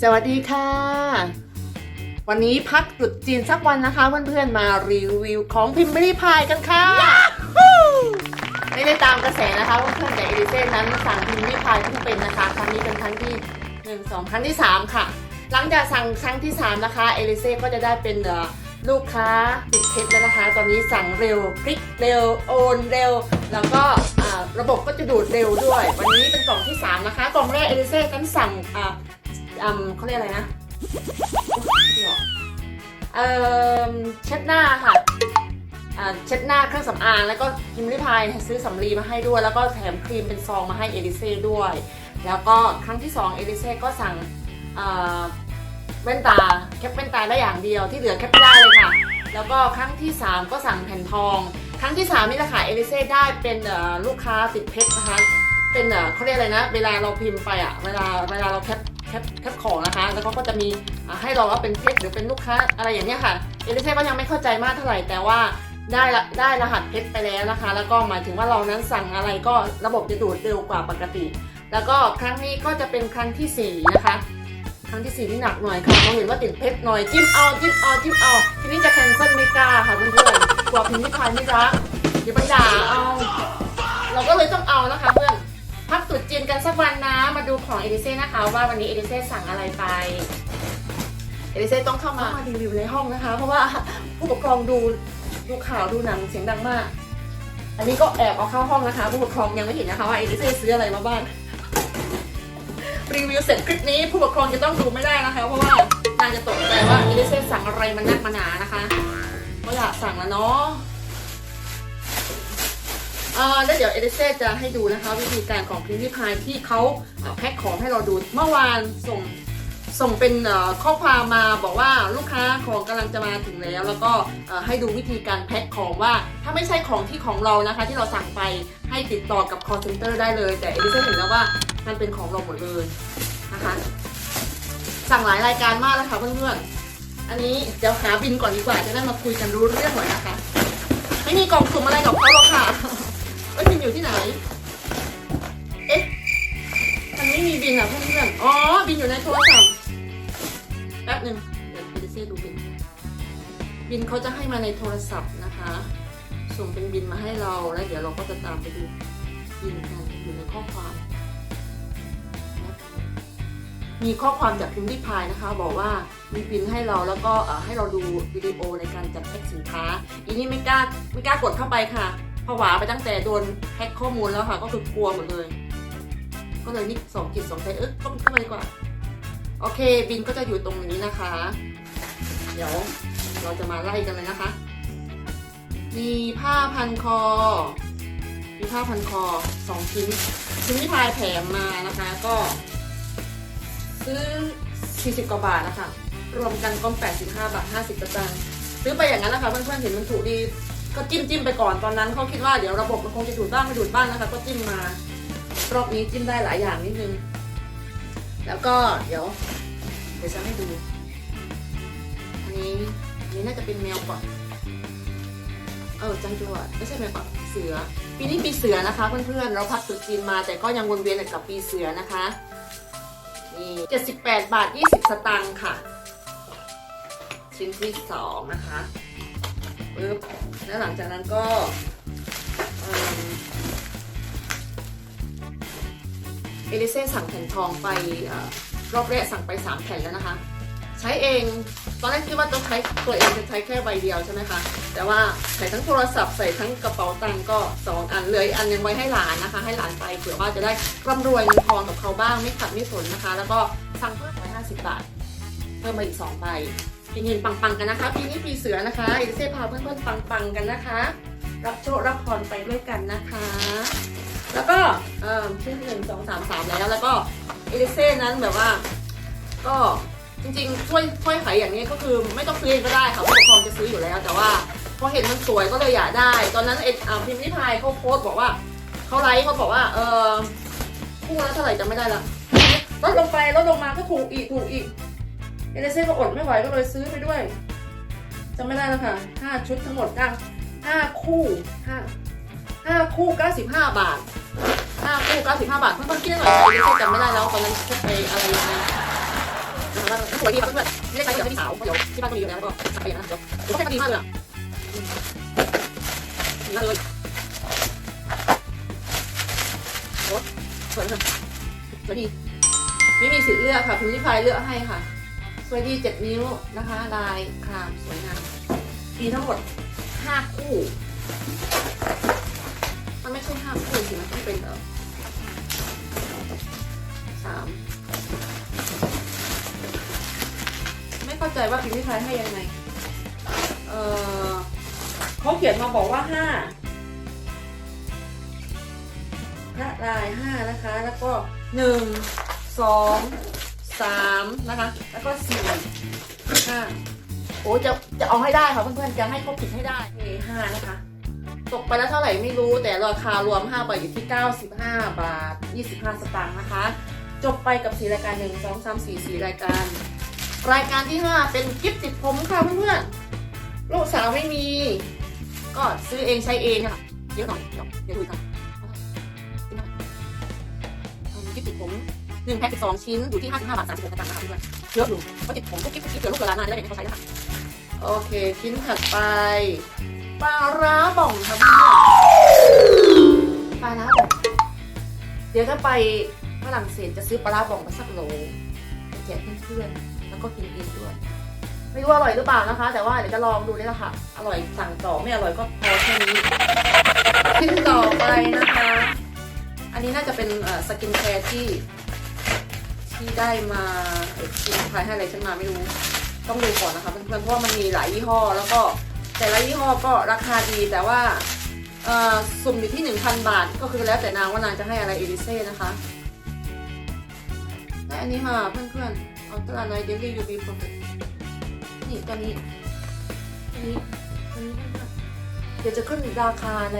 สวัสดีค่ะ วันนี้พักตรุดจีนสักวันนะคะ เพื่อนๆมารีวิวของพิมพ์รีพายกันค่ะ ไม่ได้ตามกระแสนะคะเพื่อนๆแต่เอลิเซ่นั้นสั่งพิมพ์รีพายเพิ่งเป็นนะคะครั้งนี้เป็นครั้งที่หนึ่งสองครั้งที่สามค่ะ หลังจากสั่งครั้งที่สามนะคะเอลิเซ่ก็จะได้เป็นเอ่อลูกค้าติดเพชรแล้วนะคะ ตอนนี้สั่งเร็วคลิกเร็วโอนเร็ว แล้วก็อ่าระบบก็จะดูดเร็วด้วย วันนี้เป็นกล่องที่สามนะคะ กล่องแรกเอลิเซ่นั้นสั่ง อืมเขาเรียกอะไรนะเออเช็ดหน้าค่ะอ่าเช็ดหน้าเครื่องสำอางแล้วก็พิมพ์ริพายซื้อสำลีมาให้ด้วย แล้วก็แถมครีมเป็นซองมาให้เอลิเซ่ด้วย แล้วก็ครั้งที่ 2 เอลิเซ่ก็สั่งแว่นตาแคปแว่นตาได้อย่างเดียวที่เหลือแคปไม่ได้เลยค่ะ แล้วก็ครั้งที่ 3 ก็สั่งแผ่นทอง ครั้งที่ 3 นี่แหละค่ะเอลิเซ่ได้เป็นเอ่อลูกค้าติดเพชรนะคะเป็นเอ่อเขาเรียกอะไรนะ เวลาเราพิมพ์ไปอะเวลาเวลาเราแคป แคปแคปของนะคะ แล้วเขาก็จะมีให้เราว่าเป็นเพชรหรือเป็นลูกค้าอะไรอย่างเนี้ยค่ะ เอลิเซ่ก็ยังไม่เข้าใจมากเท่าไหร่แต่ว่าได้ได้รหัสเพชรไปแล้วนะคะ แล้วก็หมายถึงว่าเรานั้นสั่งอะไรก็ระบบจะดูดเร็วกว่าปกติ แล้วก็ครั้งนี้ก็จะเป็นครั้งที่สี่นะคะครั้งที่สี่นี่หนักหน่อยค่ะเขาเห็นว่าติดเพชรหน่อยจิ้มเอาจิ้มเอาจิ้มเอาทีนี้จะแคนเซิลไม่กล้าค่ะเพื่อนๆกลัวพิมพ์ไม่พายไม่รักเดี๋ยวไปด่าเอา เราก็เลยต้องเอานะคะเพื่อน พักตุดจีนกันสักวันนะ มาดูของเอลิเซ่นะคะ ว่าวันนี้เอลิเซ่สั่งอะไรไป เอลิเซ่ต้องเข้ามารีวิวในห้องนะคะ เพราะว่าผู้ปกครองดูดูข่าวดูหนังเสียงดังมาก อันนี้ก็แอบเอาเข้าห้องนะคะ ผู้ปกครองยังไม่เห็นนะคะว่าเอลิเซ่ซื้ออะไรมาบ้าง รีวิวเสร็จคลิปนี้ผู้ปกครองจะต้องดูไม่ได้นะคะ เพราะว่านางจะตกใจว่าเอลิเซ่สั่งอะไรมันนักมาหนานะคะก็อยากสั่งแล้วเนาะ แล้วเดี๋ยวเอลิเซ่จะให้ดูนะคะ วิธีการของพิมพ์ริพายที่เขาแพ็คของให้เราดู เมื่อวานส่งส่งเป็นข้อความมาบอกว่าลูกค้าของกำลังจะมาถึงแล้ว แล้วก็ให้ดูวิธีการแพ็คของว่า ถ้าไม่ใช่ของที่ของเรานะคะ ที่เราสั่งไปให้ติดต่อกับ call center ได้เลย แต่เอลิเซ่เห็นแล้วว่ามันเป็นของเราหมดเลยนะคะ สั่งหลายรายการมากแล้วค่ะเพื่อนๆอันนี้เดี๋ยวหาบินก่อนดีกว่าจะได้มาคุยกันรู้เรื่องหน่อยนะคะ ไม่มีกล่องสุ่มอะไรกับเขาหรอกค่ะ อ้ยบินอยู่ที่ไหน เอ๊ะ มันไม่มีบินอะเพื่อนๆอ๋อ บินอยู่ในโทรศัพท์ แป๊บหนึ่งเดี๋ยวพี่ดิเซ่ดูบิน บินเขาจะให้มาในโทรศัพท์นะคะ ส่งเป็นบินมาให้เรา แล้วเดี๋ยวเราก็จะตามไปดูบินกันอยู่ในข้อความ มีข้อความจากพิมพ์ริพายนะคะ บอกว่ามีบินให้เราแล้วก็ให้เราดูวิดีโอในการจัดแพ็คสินค้า อีนี่ไม่กล้าไม่กล้ากดเข้าไปค่ะ ผวาไปตั้งแต่โดนแฮ็กข้อมูลแล้วค่ะ ก็คือกลัวหมดเลย ก็เลยนี่สองจิตสองใจเอ๊ะต้องเข้าดีกว่า โอเค บินก็จะอยู่ตรงนี้นะคะ เดี๋ยวเราจะมาไล่กันเลยนะคะ มีผ้าพันคอ มีผ้าพันคอสองชิ้น ชิ้นที่พายแถมมานะคะ ก็ ซื้อ 40 กว่าบาทนะคะ รวมกันก็85 บาท 50สตางค์ซื้อไปอย่างนั้นนะคะเพื่อนๆเห็นมันถูกดี ก็จิ้มจิ้มไปก่อนตอนนั้นเขาคิดว่าเดี๋ยวระบบมันคงจะดูดบ้างไม่ดูดบ้างนะคะ ก็จิ้มมารอบนี้จิ้มได้หลายอย่างนิดนึง แล้วก็เดี๋ยวเดี๋ยวจะให้ดูอันนี้อันนี้น่าจะเป็นแมวก่อนเออจังจวดไม่ใช่แมวก่อนเสือ ปีนี้ปีเสือนะคะ เพื่อนๆเราพักตรุษจีนมา แต่ก็ยังวนเวียนกับปีเสือนะคะนี่78บาท20สตางค์ค่ะ ชิ้นที่สองนะคะ ปึ๊บแล้วหลังจากนั้นก็เอลิเซ่สั่งแผ่นทองไปอรอบแรกสั่งไป 3 แผ่นแล้วนะคะ ใช้เองตอนแรกคิดว่าจะใช้ตัวเองจะใช้แค่ใบเดียวใช่ไหมคะแต่ว่าใส่ทั้งโทรศัพท์ใส่ทั้งกระเป๋าตังก็สองอันเลยอันยังไว้ให้หลานนะคะ ให้หลานไปเผื่อว่าจะได้ร่ำรวยเงินทองกับเขาบ้างไม่ขัดไม่สนนะคะ แล้วก็สั่งเพิ่มไป50 บาท เพิ่มมาอีก2ใบ ปีนี้ปังๆกันนะคะ ปีนี้ปีเสือนะคะเอลิเซ่พาเพื่อนๆปังๆกันนะคะ รับโชครับพรไปด้วยกันนะคะ แล้วก็เอ่อชิ้นหนึ่งสองสามสามแล้วแล้วก็เอลิเซ่นั้นแบบว่า ก็จริงๆถ้วยถ้วยไข่อย่างนี้ก็คือไม่ต้องซื้อเองก็ได้ค่ะผู้ปกครองจะซื้ออยู่แล้ว แต่ว่าพอเห็นมันสวยก็เลยอยากได้ ตอนนั้นเอ็ดพิมพ์นิพายเขาโพสต์บอกว่าเขาไลฟ์เขาบอกว่าเออคู่ละเท่าไหร่จำไม่ได้ละลดลงไปลดลงมาก็ถูกอีกถูกอีก เอเลเซ่ก็อดไม่ไหวก็เลยซื้อไปด้วยจำไม่ได้แล้วค่ะห้าชุดทั้งหมดก้าห้าคู่ห้าห้าคู่เก้าสิบห้าบาทห้าคู่เก้าสิบห้าบาทเพื่อนๆคิดหน่อยเอเลเซ่จำไม่ได้แล้วตอนนั้นคิดไปอะไรยังไงบ้านสวยดีครับเพื่อนๆไม่ได้ใช้เดี๋ยวให้พี่สาวเดี๋ยวที่บ้านก็มีอยู่แล้วก็ไปอย่างนั้นเดี๋ยวผมก็ใช้ดีมากเลยอะดีมากเลยโอ้สวยเลยสวยดีไม่มีสิทธิ์เลือกค่ะพิมพ์ริพายเลือกให้ค่ะ สวยดีเจ็ดนิ้วนะคะ ลายครามสวยงามมีทั้งหมดห้าคู่ มันไม่ใช่ห้าคู่สิมันต้องเป็นเออสามไม่เข้าใจว่าพิมพ์ริพายให้ยังไง เออเขาเขียนมาบอกว่าห้าพระลายห้านะคะ แล้วก็หนึ่งสอง สามนะคะ แล้วก็สี่ห้าโอ้จะจะเอาให้ได้ค่ะเพื่อนๆจะให้ครบผิดให้ได้เอห้านะคะ ตกไปแล้วเท่าไหร่ไม่รู้ แต่ราคารวม5ใบอยู่ที่ 95 บาท 25 สตางค์นะคะ จบไปกับ4รายการ 1 2 3 4 4 รายการ รายการที่ 5 เป็นกิฟต์ติดผมค่ะเพื่อนๆลูกสาวไม่มี ก็ซื้อเองใช้เองค่ะเยอะหน่อยเดี๋ยวเดี๋ยวดูอีกค่ะกิฟต์ติดผม 1แพ็ค12ชิ้นอยู่ที่55บห้าบาท36สตางค์นะคะเพื่อนเยอะอยู่ก็ติดผมก็กิฟต์กิฟต์เกิดลูกเกิดร้านานจะได้แบ่งให้เขาใช้นะคะโอเค ชิ้นถัดไปปลาร้าบ่องครับเพื่อนปลาร้าบ่องเดี๋ยวถ้าไปฝรั่งเศสจะซื้อปลาร้าบ่องมาสักโหลแจกเพื่อนๆแล้วก็กินเองด้วยไม่รู้อร่อยหรือเปล่านะคะ แต่ว่าเดี๋ยวจะลองดูนี่แหละค่ะ อร่อยสั่งต่อไม่อร่อยก็พอแค่นี้ชิ้นต่อไปนะคะ อันนี้น่าจะเป็นสกินแคร์ที่ ที่ได้มาเอ่อกินใครให้อะไรฉันมาไม่รู้ ต้องดูก่อนนะคะเพื่อนๆเพราะว่ามันมีหลายยี่ห้อ แล้วก็แต่ละยี่ห้อก็ราคาดีแต่ว่าสุ่มอยู่ที่ 1,000 บาท ก็คือแล้วแต่นางว่านางจะให้อะไรเอลิเซ่นะคะได้อันนี้มาเพื่อนๆเอาตัวอะไรเดลี่ยูบีโปรเฟนี่ตัวนี้ตัวนี้ตัวนี้เพื่อนๆเดี๋ยวจะขึ้นราคาใน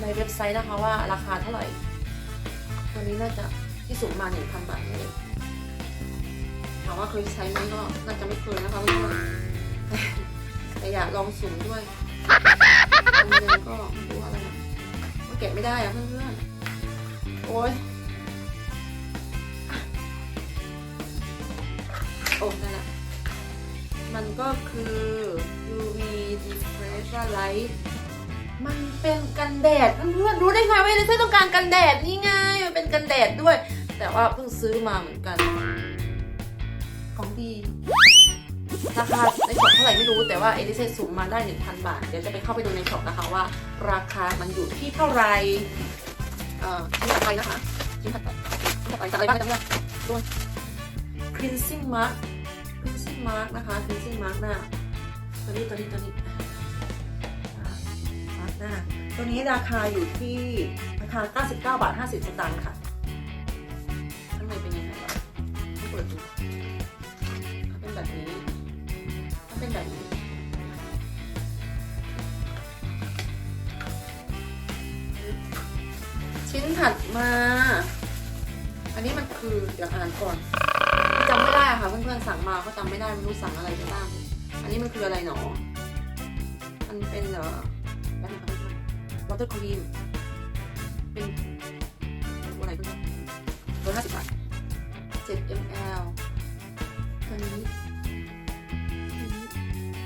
ในเว็บไซต์นะคะว่าราคาเท่าไหร่ตัวนี้น่าจะที่สุ่มา 1,000 บาทนี่เอง ถามว่าเคยใช้ไหมก็น่าจะไม่เคยนะคะเพื่อนแต่อยากลองสุ่มด้วยอันนึงก็รู้อะไรนะก็เก็บไม่ได้อะเพื่อนๆโอ้ยโอ้นั่นแหละมันก็คือ UV Diffraction Light มันเป็นกันแดดเพื่อนรู้ได้ไงว่าเธอต้องการกันแดดนี่ไง มันเป็นกันแดดด้วย แต่ว่าเพิ่งซื้อมาเหมือนกัน ของดี ราคาในช็อปเท่าไหร่ไม่รู้แต่ว่าเอดิเซสุ่มมาได้ 1,000 บาท เดี๋ยวจะไปเข้าไปดูในช็อปนะคะว่า ราคามันอยู่ที่เท่าไหร่เอ่อชิ้นถัดไปนะคะชิ้นถัดไปชิ้นถัดไปจากอะไรบ้างจำไม่ได้ดู cleansing mark cleansing mark นะคะ cleansing mark หน้าตัวนี้ตัวนี้ตัวนี้อ่า mark หน้าตัวนี้ราคาอยู่ที่ราคา 99 บาท 50 สตางค์ค่ะ มา อันนี้มันคือเดี๋ยวอ่านก่อนจำไม่ได้ค่ะเพื่อนๆสั่งมาก็จำไม่ได้ไม่รู้สั่งอะไรไปบ้างอันนี้มันคืออะไรหนอมันเป็นเหรอแล้วนะคะเพื่อนๆวอเตอร์ครีมเป็นอะไรเพื่อนๆตัวห้าสิบบาท7 ml ตัวนี้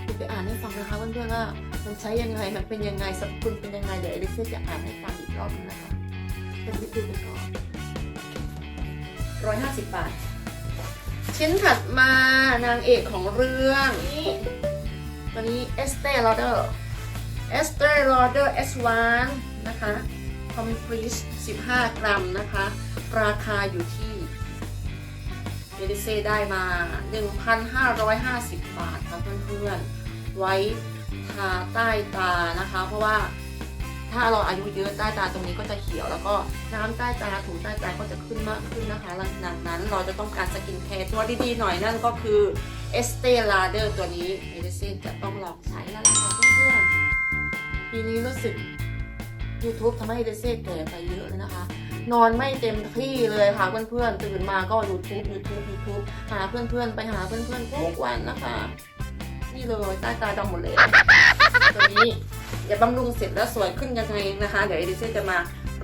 คุณไปอ่านให้ฟังนะคะเพื่อนๆว่ามันใช้ยังไง มันเป็นยังไงสรรพคุณเป็นยังไง เดี๋ยวเอลิเซ่จะอ่านให้ฟังอีกรอบนึงนะคะ เป็นวิดูไปก่อนร้อยห้าสิบบาท ชิ้นถัดมานางเอกของเรื่องนี่ตัวนี้เอสเต e ลอเดอร์เอสเต e ลอเดอร์ S1 นะคะคอมพลีช15 กรัมนะคะ ราคาอยู่ที่เอลิเซ่ได้มา 1,550 บาทค่ะเพื่อนๆ ไว้ทาใต้ตานะคะ เพราะว่า ถ้าเราอายุเยอะใต้ตาตรงนี้ก็จะเขียว แล้วก็น้ำใต้ตาถุงใต้ตาก็จะขึ้นมากขึ้นนะคะหลังจากนั้นเราจะต้องการสกินแคร์ตัวดีๆหน่อยนั่นก็คือ Estee Lauder ตัวนี้เอลิเซ่จะต้องลองใช้แล้วล่ะค่ะเพื่อนๆปีนี้รู้สึก YouTube ทำให้เอลิเซ่แก่ไปเยอะเลยนะคะนอนไม่เต็มที่เลยค่ะเพื่อนๆตื่นมาก็ YouTube YouTube YouTube หาเพื่อนๆ ไปหาเพื่อนๆทุกวันนะคะ นี่เลยใต้ตาดำหมดเลยตัวนี้ เดี๋ยวบำรุงเสร็จแล้วสวยขึ้นยังไงนะคะ เดี๋ยวเอดิเซ่จะมา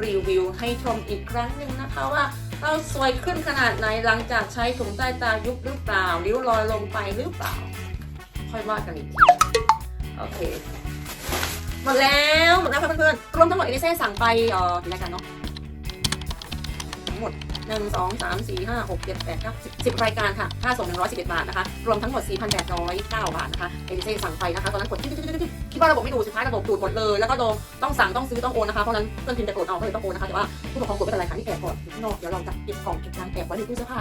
รีวิวให้ชมอีกครั้งหนึ่งนะคะว่าเราสวยขึ้นขนาดไหนหลังจากใช้ถุงใต้ตายุบหรือเปล่าริ้วรอยลงไปหรือเปล่า ค่อยว่ากันอีกทีโอเคหมดแล้วหมดแล้วค่ะเพื่อนๆรวมทั้งหมดเอลิเซ่สั่งไปเอ่อกี่รายการเนาะทั้งหมด หนึ่งสองสามสี่ห้าหกเจ็ดแปดเก้าสิบสิบรายการค่ะ ค่าส่งหนึ่งร้อยสิบเอ็ดบาทนะคะ รวมทั้งหมดสี่พันแปดร้อยเก้าบาทนะคะเอลิเซ่สั่งไปนะคะ ตอนนั้นกดคิดว่าระบบไม่ดูสุดท้ายระบบดูดหมดเลย แล้วก็โดนต้องสั่งต้องซื้อต้องโอนนะคะ เพราะนั้นเพื่อนพิมพ์จะกดเอาก็เลยต้องโอนนะคะ แต่ว่าผู้ปกครองกดไม่เป็นไรค่ะนี่แอบก่อนอยู่ข้างนอก เดี๋ยวเราจะเก็บกล่องเก็บน้ำแอบไว้ในตู้เสื้อผ้า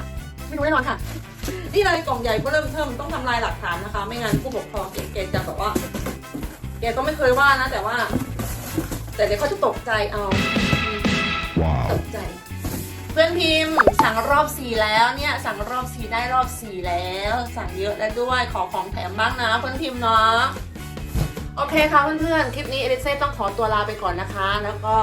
ไม่รู้แน่นอนค่ะ นี่เลยกล่องใหญ่ก็เริ่มเทิมต้องทำลายหลักฐานนะคะ ไม่งั้นผู้ปกครองเกณฑ์จะแบบว่าแกก็ไม่เคยว่านะ แต่ว่า แต่เดี๋ยวเขาจะตกใจเอา ตกใจ เพื่อนพิมพ์สั่งรอบสี่แล้วเนี่ยสั่งรอบสี่ได้รอบสี่แล้ว สั่งเยอะแล้วด้วยขอของแถมบ้างนะเพื่อนพิมพ์เนาะโอเคค่ะเพื่อนๆ คลิปนี้เอลิเซ่ต้องขอตัวลาไปก่อนนะคะ แล้วก็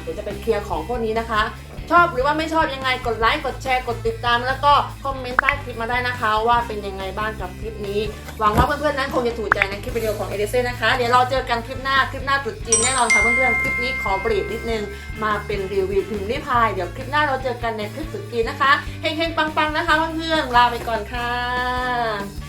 เดี๋ยวจะเป็นเคลียร์ของพวกนี้นะคะ ชอบหรือว่าไม่ชอบยังไงกดไลค์กดแชร์กดติดตาม แล้วก็คอมเมนต์ใต้คลิปมาได้นะคะ ว่าเป็นยังไงบ้างกับคลิปนี้ หวังว่าเพื่อนๆนั้นคงจะถูกใจในคลิปวิดีโอของเอเดเซ่นะคะ เดี๋ยวเราเจอกันคลิปหน้าคลิปหน้าตุดจีนแน่นอนค่ะเพื่อนๆคลิปนี้ขอเปรียบนิดนึงมาเป็นรีวิวพิมพ์ริพายเดี๋ยวคลิปหน้าเราเจอกันในคลิปตุดจีนนะคะเฮงๆปังๆนะคะเพื่อนๆลาไปก่อนค่ะ